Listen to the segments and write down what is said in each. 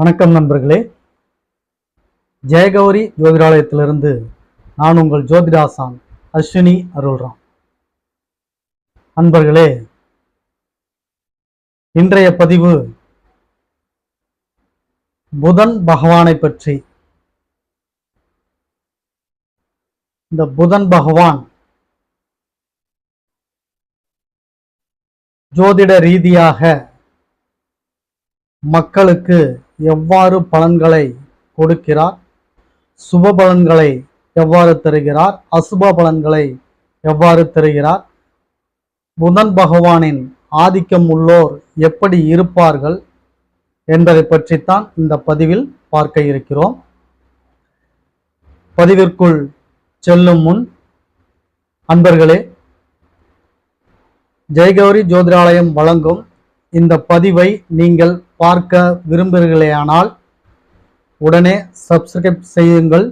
வணக்கம் நண்பர்களே. ஜெயகௌரி ஜோதிடாலயத்திலிருந்து நான் உங்கள் ஜோதிடாசான் அஸ்வினி அருள்ராம். நண்பர்களே இன்றைய பதிவு புதன் பகவானை பற்றி. இந்த புதன் பகவான் ஜோதிட ரீதியாக மக்களுக்கு எவ்வாறு பலன்களை கொடுக்கிறார்? சுப பலன்களை எவ்வாறு தருகிறார்? அசுப பலன்களை எவ்வாறு தருகிறார்? புதன் பகவானின் ஆதிக்கம் உள்ளோர் எப்படி இருப்பார்கள் என்பதை பற்றித்தான் இந்த பதிவில் பார்க்க இருக்கிறோம். பதிவிற்குள் செல்லும் முன் அன்பர்களே ஜெயகௌரி ஜோதிராலயம் வழங்கும் இந்த பதிவை நீங்கள் பார்க்க விரும்புகிறீர்களேயானால் உடனே சப்ஸ்கிரைப் செய்யுங்கள்.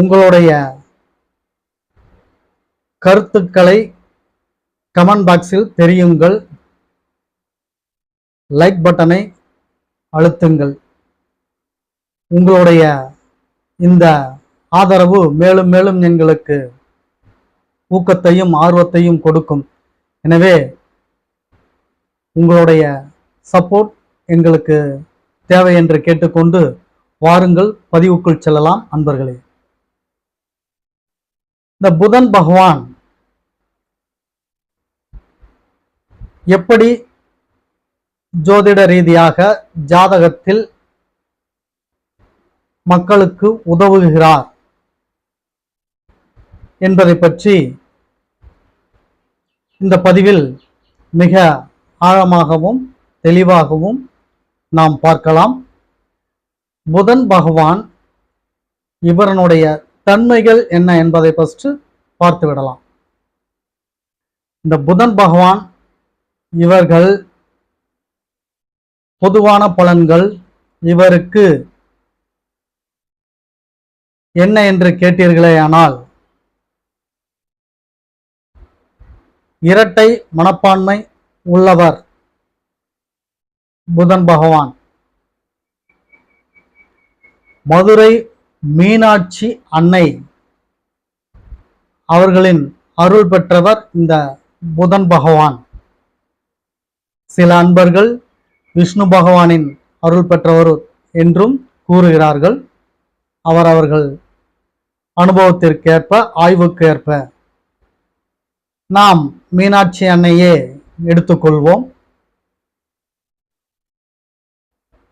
உங்களுடைய கருத்துக்களை கமெண்ட் பாக்ஸில் தெரியுங்கள். லைக் பட்டனை அழுத்துங்கள். உங்களுடைய இந்த ஆதரவு மேலும் மேலும் எங்களுக்கு ஊக்கத்தையும் ஆர்வத்தையும் கொடுக்கும். எனவே உங்களுடைய சப்போர்ட் எங்களுக்கு தேவை என்று கேட்டுக்கொண்டு வாருங்கள் பதிவுக்குள் செல்லலாம் அன்பர்களே. இந்த புதன் பகவான் எப்படி ஜோதிட ரீதியாக ஜாதகத்தில் மக்களுக்கு உதவுகிறார் என்பதை பற்றி இந்த பதிவில் மிக ஆழமாகவும் தெளிவாகவும் நாம் பார்க்கலாம். புதன் பகவான் இவரனுடைய தன்மைகள் என்ன என்பதை ஃபஸ்ட்டு பார்த்து விடலாம். இந்த புதன் பகவான் இவர்கள் பொதுவான பலன்கள் இவருக்கு என்ன என்று கேட்டீர்களே ஆனால் இரட்டை மனப்பான்மை உள்ளவர். புதன் பகவான். மதுரை மீனாட்சி அன்னை அவர்களின் அருள் பெற்றவர் இந்த புதன் பகவான். சில அன்பர்கள் விஷ்ணு பகவானின் அருள் பெற்றவர் என்றும் கூறுகிறார்கள். அவர் அவர்கள் அனுபவத்திற்கேற்ப ஆய்வுக்கு ஏற்ப நாம் மீனாட்சி அன்னையே எடுத்துக்கொள்வோம்.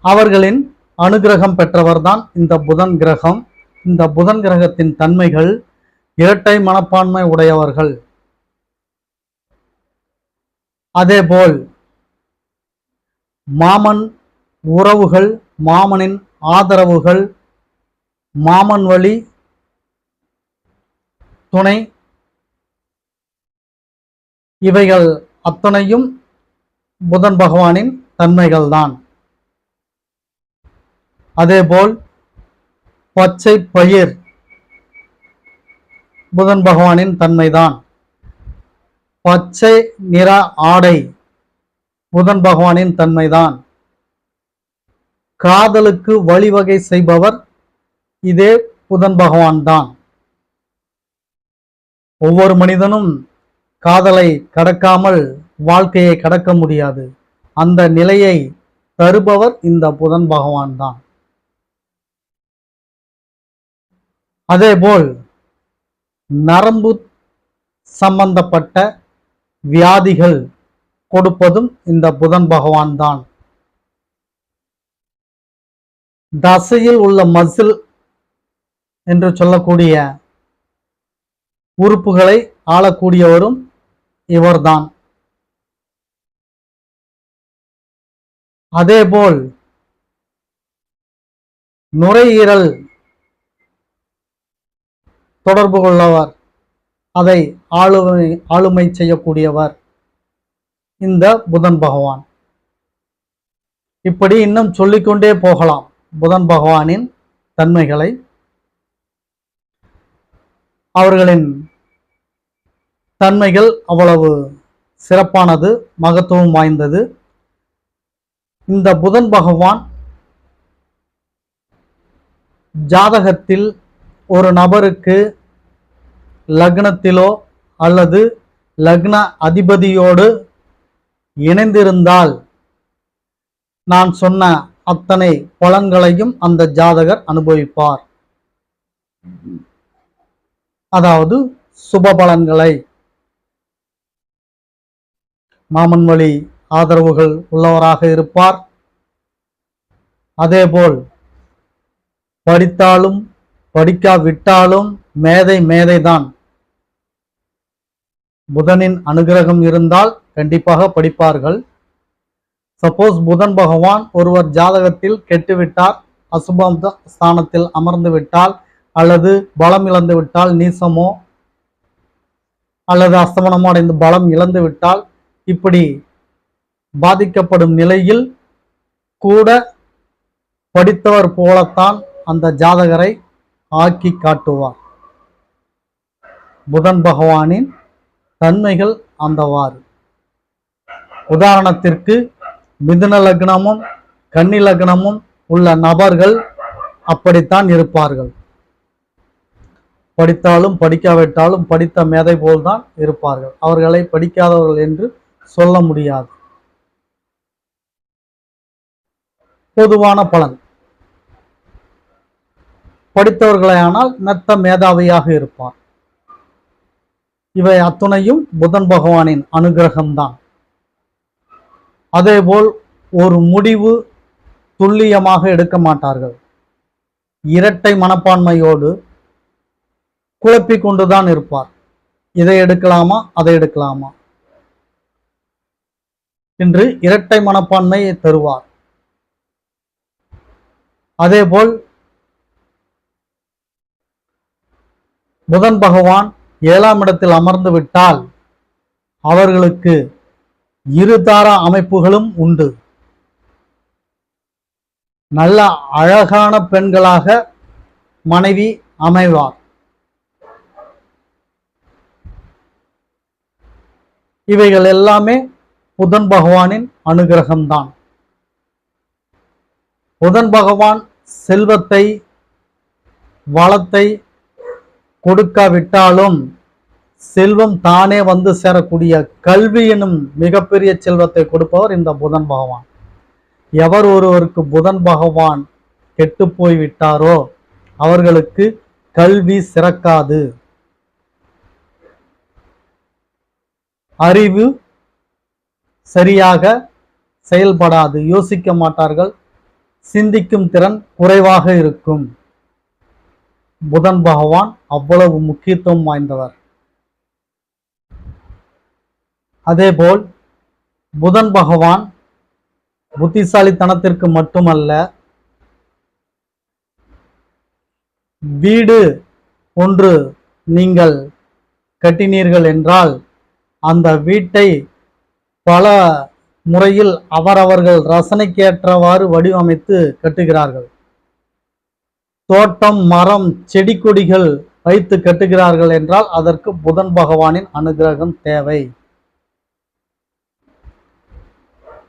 அவர்களின் அனுகிரகம் பெற்றவர்தான் இந்த புதன் கிரகம். இந்த புதன் கிரகத்தின் தன்மைகள் இரட்டை மனப்பான்மை உடையவர்கள். அதேபோல் மாமன் உறவுகள் மாமனின் ஆதரவுகள் மாமன் வழி துணை இவைகள் அத்தனையும் புதன் பகவானின் தன்மைகள்தான். அதேபோல் பச்சை பயிர். புதன் பகவானின் தன்மைதான். பச்சை நிற ஆடை புதன் பகவானின் தன்மைதான். காதலுக்கு வழிவகை செய்பவர் இதே புதன் பகவான் தான் ஒவ்வொரு மனிதனும் காதலை கடக்காமல் வாழ்க்கையை கடக்க முடியாது. அந்த நிலையை தருபவர் இந்த புதன் பகவான் தான் அதேபோல் நரம்பு சம்பந்தப்பட்ட வியாதிகள் கொடுப்பதும் இந்த புதன் பகவான் தான். தசையில் உள்ள மசில் என்று சொல்லக்கூடிய உறுப்புகளை ஆளக்கூடியவரும் இவர்தான். அதேபோல் நுரையீரல் தொடர்பு கொள்ளவர். அதை ஆளுமை ஆளுமை செய்யக்கூடியவர். இந்த புதன் பகவான். இப்படி இன்னும் சொல்லிக்கொண்டே போகலாம். புதன் பகவானின் தன்மைகளை. அவர்களின் தன்மைகள் அவ்வளவு சிறப்பானது மகத்துவம் வாய்ந்தது. இந்த புதன் பகவான் ஜாதகத்தில் ஒரு நபருக்கு லக்னத்திலோ அல்லது லக்ன அதிபதியோடு இணைந்திருந்தால் நான் சொன்ன அத்தனை பலன்களையும் அந்த ஜாதகர் அனுபவிப்பார். அதாவது சுப பலன்களை. மாமன் வழி ஆதரவுகள் உள்ளவராக இருப்பார். அதேபோல் படித்தாலும் படிக்காவிட்டாலும் மேதை மேதைதான். புதனின் அனுகிரகம் இருந்தால் கண்டிப்பாக படிப்பார்கள். சப்போஸ் புதன் பகவான் ஒருவர் ஜாதகத்தில் கெட்டுவிட்டார் அசுபம் ஸ்தானத்தில் அமர்ந்து விட்டால் அல்லது பலம் இழந்து விட்டால் நீசமோ அல்லது அஸ்தமனமோ அடைந்து பலம் இழந்து விட்டால் இப்படி பாதிக்கப்படும் நிலையில் கூட படித்தவர் போலத்தான் அந்த ஜாதகரை ஆக்கி காட்டுவார். புதன் பகவானின் தன்மைகள் அந்தவாறு. உதாரணத்திற்கு மிதுன லக்னமும் கன்னி லக்னமும் உள்ள நபர்கள் அப்படித்தான் இருப்பார்கள். படித்தாலும் படிக்காவிட்டாலும் படித்த மேதை போல்தான் இருப்பார்கள். அவர்களை படிக்காதவர்கள் என்று சொல்ல முடியாது. பொதுவான பலன். படித்தவர்களையானால் மெத்த மேதாவியாக இருப்பார். இவை அத்துணையும் புதன் பகவானின் அனுகிரகம்தான். அதேபோல் ஒரு முடிவு துல்லியமாக எடுக்க மாட்டார்கள். இரட்டை மனப்பான்மையோடு குழப்பிக் கொண்டுதான் இருப்பார். இதை எடுக்கலாமா அதை எடுக்கலாமா? என்று இரட்டை மனப்பான்மையை தருவார். அதேபோல் புதன் பகவான் ஏழாம் இடத்தில் அமர்ந்து விட்டால் அவர்களுக்கு இருதார அமைப்புகளும் உண்டு. நல்ல அழகான பெண்களாக மனைவி அமைவார். இவைகள் எல்லாமே புதன் பகவானின் அனுகிரகம்தான். புதன் பகவான் செல்வத்தை வளத்தை கொடுக்காவிட்டாலும் செல்வம் தானே வந்து சேரக்கூடிய கல்வி எனும் மிகப்பெரிய செல்வத்தை கொடுப்பவர் இந்த புதன் பகவான். எவர் ஒருவருக்கு புதன் பகவான் கெட்டு போய்விட்டாரோ அவர்களுக்கு கல்வி சிறக்காது. அறிவு சரியாக செயல்படாது. யோசிக்க மாட்டார்கள். சிந்திக்கும் திறன் குறைவாக இருக்கும். புதன் பகவான் அவ்வளவு முக்கியத்துவம் வாய்ந்தவர். அதேபோல் புதன் பகவான் புத்திசாலித்தனத்திற்கு மட்டுமல்ல வீடு ஒன்று நீங்கள் கட்டினீர்கள் என்றால் அந்த வீட்டை பல முறையில் அவரவர்கள் ரசனைக்கேற்றவாறு வடிவமைத்து கட்டுகிறார்கள். தோட்டம் மரம் செடி கொடிகள் வைத்து கட்டுகிறார்கள் என்றால் அதற்கு புதன் பகவானின் அனுகிரகம் தேவை.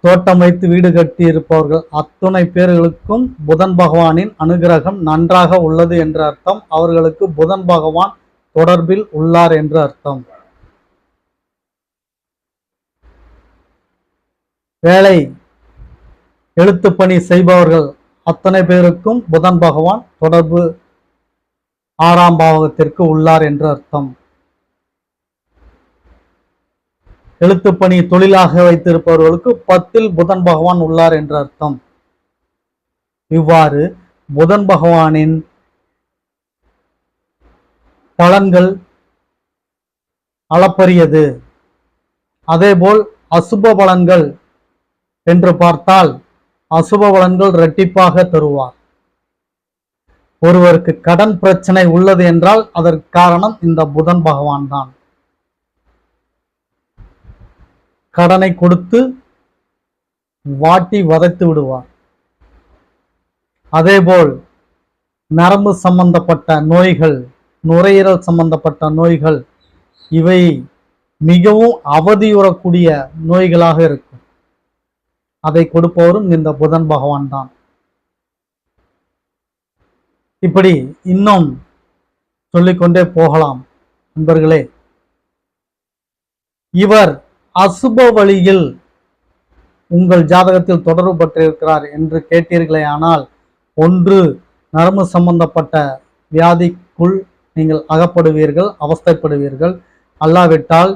தோட்டம் வைத்து வீடு கட்டி இருப்பவர்கள் அத்துணை பேர்களுக்கும் புதன் பகவானின் அனுகிரகம் நன்றாக உள்ளது என்று அர்த்தம். அவர்களுக்கு புதன் பகவான் தொடர்பில் உள்ளார் என்று அர்த்தம். வேலை எழுத்து பணி செய்பவர்கள் அத்தனை பேருக்கும் புதன் பகவான் தொடர்பு ஆறாம் பாவகத்திற்கு உள்ளார் என்று அர்த்தம். எழுத்துப்பணி தொழிலாக வைத்திருப்பவர்களுக்கு பத்தில் புதன் பகவான் உள்ளார் என்று அர்த்தம். இவ்வாறு புதன் பகவானின் பலன்கள் அளப்பரியது. அதேபோல் அசுப பலன்கள் என்று பார்த்தால் அசுப வளங்கள் இரட்டிப்பாக தருவார். ஒருவருக்கு கடன் பிரச்சனை உள்ளது என்றால் அதற்கு காரணம் இந்த புதன் பகவான் தான். கடனை கொடுத்து வாட்டி வதைத்து விடுவார். அதேபோல் நரம்பு சம்பந்தப்பட்ட நோய்கள் நுரையீரல் சம்பந்தப்பட்ட நோய்கள் இவை மிகவும் அவதியுறக்கூடிய நோய்களாக இருக்கும். அதை கொடுப்பவரும் இந்த புதன் பகவான் தான். இப்படி இன்னும் சொல்லிக்கொண்டே போகலாம். நண்பர்களே இவர் அசுப வழியில் உங்கள் ஜாதகத்தில் தொடர்பு பட்டிருக்கிறார் என்று கேட்டீர்களே ஆனால் ஒன்று நரம்பு சம்பந்தப்பட்ட வியாதிக்குள் நீங்கள் அகப்படுவீர்கள் அவஸ்தைப்படுவீர்கள். அல்லாவிட்டால்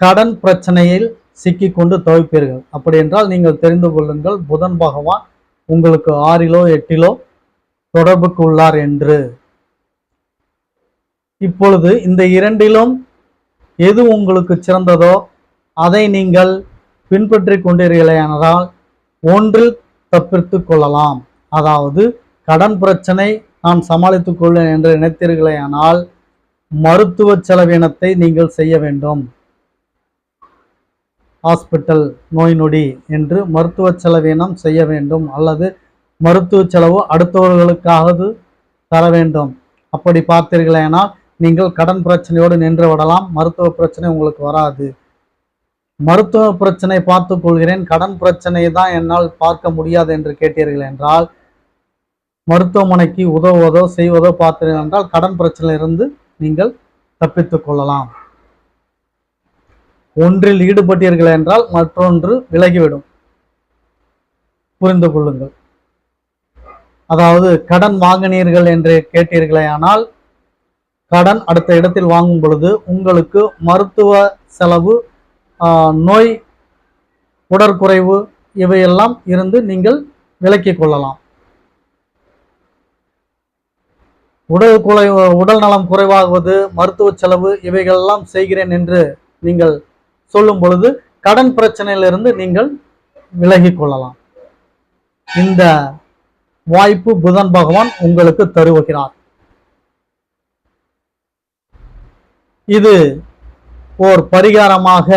கடன் பிரச்சனையில் சிக்கிக்கொண்டு தவிப்பீர்கள். அப்படி என்றால் நீங்கள் தெரிந்து கொள்ளுங்கள் புதன் பகவான் உங்களுக்கு ஆறிலோ எட்டிலோ தொடர்புக்கு உள்ளார் என்று. இப்பொழுது இந்த இரண்டிலும் எது உங்களுக்கு சிறந்ததோ அதை நீங்கள் பின்பற்றி கொண்டீர்களேயானால் ஒன்றில் தப்பித்து கொள்ளலாம். அதாவது கடன் பிரச்சனை நான் சமாளித்துக் கொள்வேன் என்று நினைத்தீர்களேயானால் மருத்துவ செலவினத்தை நீங்கள் செய்ய வேண்டும். ஹாஸ்பிட்டல் நோய் நொடி என்று மருத்துவ செலவினம் செய்ய வேண்டும் அல்லது மருத்துவ செலவு அடுத்தவர்களுக்காவது தர வேண்டும். அப்படி பார்த்தீர்களேனால் நீங்கள் கடன் பிரச்சனையோடு நின்று விடலாம் மருத்துவ பிரச்சனை உங்களுக்கு வராது. மருத்துவ பிரச்சனை பார்த்து கொள்கிறேன் கடன் பிரச்சனை தான் என்னால் பார்க்க முடியாது என்று கேட்டீர்கள் என்றால் மருத்துவமனைக்கு உதவுவதோ செய்வதோ பார்த்தீர்கள் என்றால் கடன் பிரச்சனையிலிருந்து நீங்கள் தப்பித்து கொள்ளலாம். ஒன்றில் ஈடுபட்டீர்கள் என்றால் மற்றொன்று விலகிவிடும். புரிந்து கொள்ளுங்கள் அதாவது கடன் வாங்கினீர்கள் என்று கேட்டீர்களே ஆனால் கடன் அடுத்த இடத்தில் வாங்கும் பொழுது உங்களுக்கு மருத்துவ செலவு நோய் உடற்குறைவு இவையெல்லாம் இருந்து நீங்கள் விலக்கிக் கொள்ளலாம். உடல் குறை உடல் நலம் குறைவாகுவது மருத்துவ செலவு இவைகளெல்லாம் செய்கிறேன் என்று நீங்கள் சொல்லும் பொழுது கடன் பிரச்சனையிலிருந்து நீங்கள் விலகி கொள்ளலாம். இந்த வாய்ப்பு புதன் பகவான் உங்களுக்கு தருவுகிறார் இது ஓர் பரிகாரமாக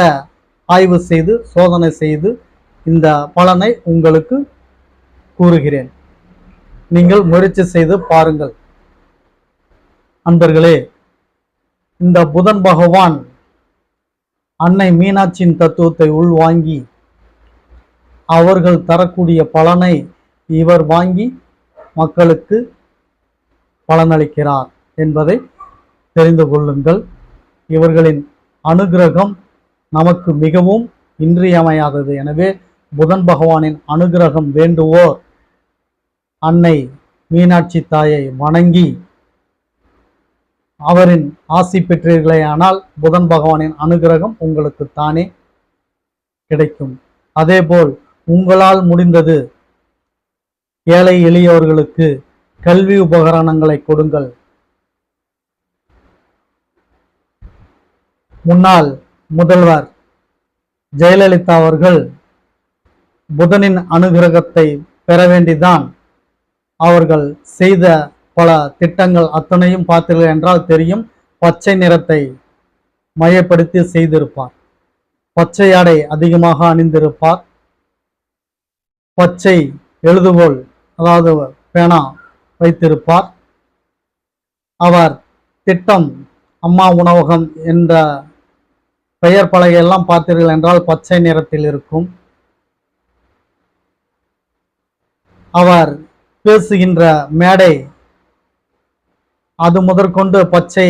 ஆய்வு செய்து சோதனை செய்து இந்த பலனை உங்களுக்கு கூறுகிறேன். நீங்கள் முயற்சி செய்து பாருங்கள். அன்பர்களே இந்த புதன் பகவான் அன்னை மீனாட்சியின் தத்துவத்தை உள்வாங்கி அவர்கள் தரக்கூடிய பலனை இவர் வாங்கி மக்களுக்கு பலனளிக்கிறார் என்பதை தெரிந்து கொள்ளுங்கள். இவர்களின் அனுகிரகம் நமக்கு மிகவும் இன்றியமையாதது. எனவே புதன் பகவானின் அனுகிரகம் வேண்டுவோர் அன்னை மீனாட்சி தாயை வணங்கி அவரின் ஆசி பெற்றீர்களேயானால் புதன் பகவானின் அனுகிரகம் உங்களுக்கு தானே கிடைக்கும். அதேபோல் உங்களால் முடிந்தது ஏழை எளியவர்களுக்கு கல்வி உபகரணங்களை கொடுங்கள். முன்னாள் முதல்வர் ஜெயலலிதா அவர்கள் புதனின் அனுகிரகத்தை பெற வேண்டிதான் அவர்கள் செய்த பல திட்டங்கள் அத்தனையும் பார்த்தீர்கள் என்றால் தெரியும். பச்சை நிறத்தை மையப்படுத்தி செய்திருப்பார். பச்சை ஆடை அதிகமாக அணிந்திருப்பார். பச்சை எழுதுகோல் அதாவது பேனா வைத்திருப்பார். அவர் திட்டம் அம்மா உணவகம் என்ற பெயர் பலகையெல்லாம் பார்த்தீர்கள் என்றால் பச்சை நிறத்தில் இருக்கும். அவர் பேசுகின்ற மேடை அது முதற்கொண்டு பச்சை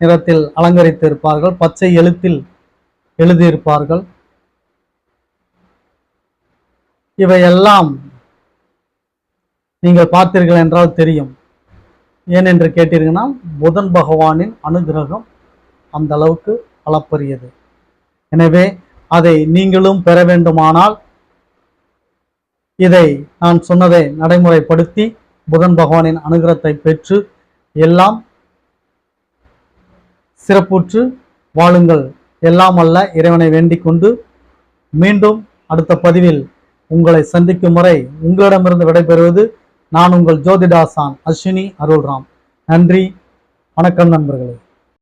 நிறத்தில் அலங்கரித்திருப்பார்கள். பச்சை எழுத்தில் எழுதியிருப்பார்கள். இவையெல்லாம் நீங்கள் பார்த்தீர்கள் என்றால் தெரியும். ஏன் என்று கேட்டீர்கள்னா புதன் பகவானின் அனுகிரகம் அந்த அளவுக்கு அளப்பரியது. எனவே அதை நீங்களும் பெற வேண்டுமானால் இதை நான் சொன்னதை நடைமுறைப்படுத்தி புதன் பகவானின் அனுகிரகத்தை பெற்று எல்லாம் சிறப்புற்று வாழுங்கள். எல்லாம் அல்ல இறைவனை வேண்டிக் கொண்டு மீண்டும் அடுத்த பதிவில் உங்களை சந்திக்கும் முறை உங்களிடமிருந்து விடைபெறுவது நான் உங்கள் ஜோதிடாசான் அஸ்வினி அருள்ராம். நன்றி வணக்கம் நண்பர்களே.